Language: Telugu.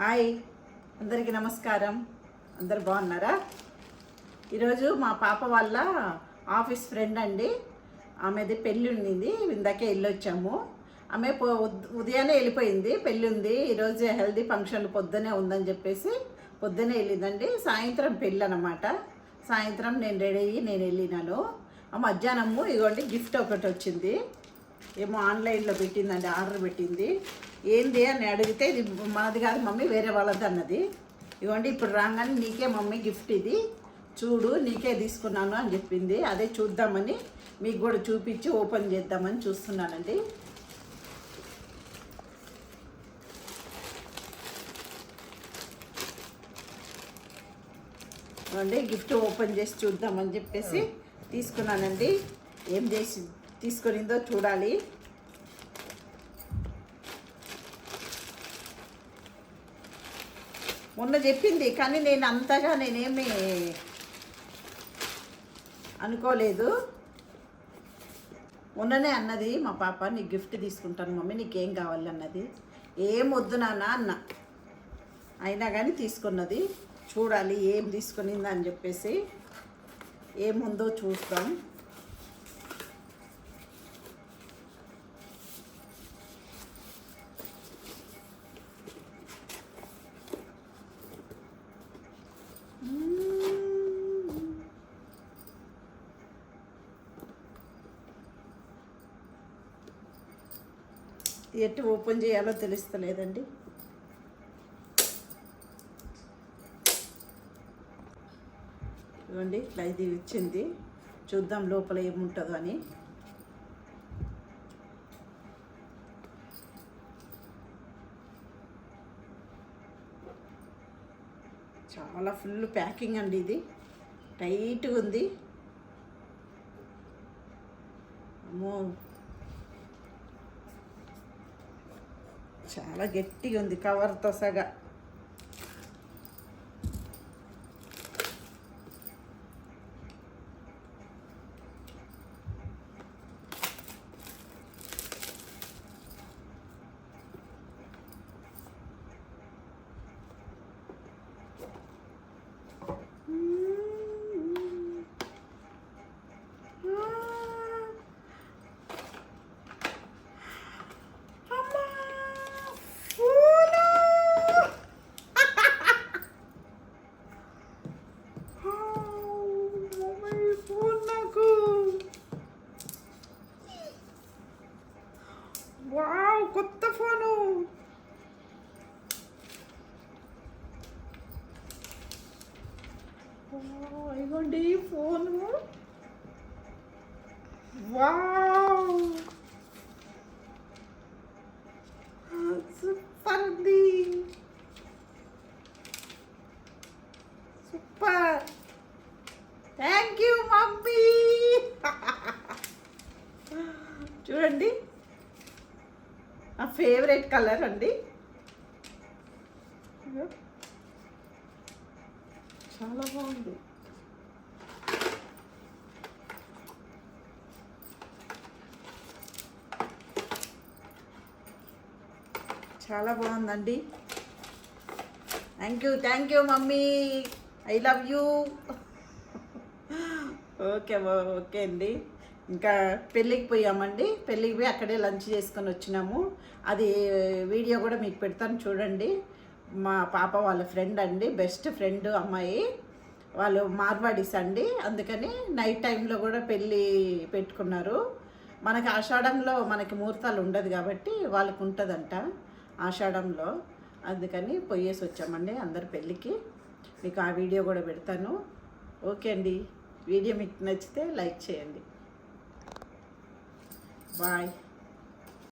హాయ్. అందరికీ నమస్కారం. అందరు బాగున్నారా? ఈరోజు మా పాప వాళ్ళ ఆఫీస్ ఫ్రెండ్ అండి. ఆమెది పెళ్ళి ఉండింది ఇందాకే వెళ్ళొచ్చాము ఆమె పో ఉదయాన్నే వెళ్ళిపోయింది. పెళ్ళి ఉంది. ఈరోజు హెల్దీ ఫంక్షన్ పొద్దునే ఉందని చెప్పేసి పొద్దునే వెళ్ళిందండి. సాయంత్రం పెళ్ళి అనమాట సాయంత్రం నేను రెడీ అయ్యి నేను వెళ్ళినాను. ఆ మధ్యాహ్నము ఇదిగోండి గిఫ్ట్ ఒకటి వచ్చింది. ఏమో ఆన్లైన్లో పెట్టిందండి ఆర్డర్ పెట్టింది. ఏంది అని అడిగితే ఇది మనది కాదు మమ్మీ వేరే వాళ్ళది అన్నది. ఇవ్వండి ఇప్పుడు రాగానే నీకే మమ్మీ గిఫ్ట్ ఇది. చూడు నీకే తీసుకున్నాను అని చెప్పింది. అదే చూద్దామని మీకు కూడా చూపించి ఓపెన్ చేద్దామని చూస్తున్నానండి. ఇవ్వండి గిఫ్ట్ ఓపెన్ చేసి చూద్దామని చెప్పేసి తీసుకున్నానండి. ఏం చేసి తీసుకునిందో చూడాలి. మొన్న చెప్పింది కానీ నేను అంతగా నేనేమి అనుకోలేదు. మొన్ననే అన్నది మా పాప నీకు గిఫ్ట్ తీసుకుంటాను మమ్మీ నీకేం కావాలి అన్నది. ఏం వద్దు నాన్న అన్న. అయినా కానీ తీసుకున్నది. చూడాలి ఏం తీసుకునిందా అని చెప్పేసి ఏముందో చూస్తాం ఎట్టి ఓపెన్ చేయాలో తెలుస్తలేదండి. ఇవ్వండి ఇట్లా ఇది ఇచ్చింది. చూద్దాం లోపల ఏముంటుందో అని చాలా ఫుల్ ప్యాకింగ్ అండి ఇది. టైట్గా ఉంది. అమ్మో చాలా గట్టిగా ఉంది కవర్తో సగా. వావ్ కొత్త ఫోను. ఇవ్వండి ఫోను. వావ్. సూపర్ ఉంది సూపర్. Thank you mummy. చూడండి. ఫేవరెట్ కలర్ అండి. చాలా బాగుంది. చాలా బాగుందండి. Thank you thank you mummy. I love you okay okay అండి. ఇంకా పెళ్ళికి పోయామండి. పెళ్ళికి పోయి అక్కడే లంచ్ చేసుకొని వచ్చినాము. అది వీడియో కూడా మీకు పెడతాను చూడండి. మా పాప వాళ్ళ ఫ్రెండ్ అండి బెస్ట్ ఫ్రెండ్ అమ్మాయి. వాళ్ళు మార్వాడీస్ అండి. అందుకని నైట్ టైంలో కూడా పెళ్ళి పెట్టుకున్నారు. మనకి ఆషాఢంలో మనకి ముహూర్తాలు ఉండదు కాబట్టి వాళ్ళకు ఉంటుందంట ఆషాఢంలో. అందుకని పోయేసి వచ్చామండి అందరి పెళ్ళికి. మీకు ఆ వీడియో కూడా పెడతాను. ఓకే అండి. వీడియో మీకు నచ్చితే లైక్ చేయండి. Bye.